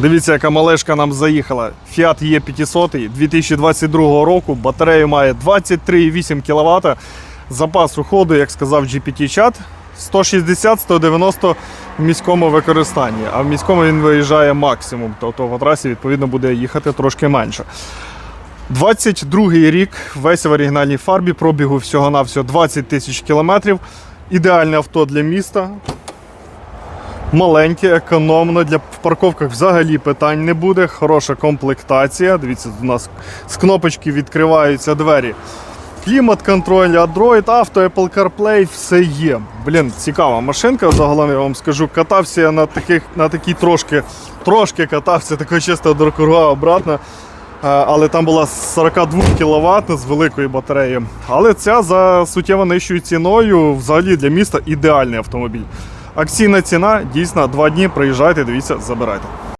Дивіться, яка малешка нам заїхала. Fiat E500 2022 року. Батарею має 23,8 кВт. Запасу ходу, як сказав GPT-чат, 160-190 в міському використанні. А в міському він виїжджає максимум. Тобто по трасі відповідно буде їхати трошки менше. 22-й рік, весь в оригінальній фарбі, пробігу всього-навсього 20 тисяч кілометрів. Ідеальне авто для міста. Маленьке, економно. Для в парковках взагалі питань не буде. Хороша комплектація. Дивіться, у нас з кнопочки відкриваються двері. Клімат, контроль, Android, Auto, Apple CarPlay, все є. Блін, цікава машинка. Загалом я вам скажу, катався я на таких, на такій трошки, трошки катався, такого чисто до обратно. Е, Але там була 42 кВт з великою батареєю. Але ця за суттєво нижчою ціною взагалі для міста ідеальний автомобіль. Акційна ціна дійсно два дні. Приїжджайте, дивіться, забирайте.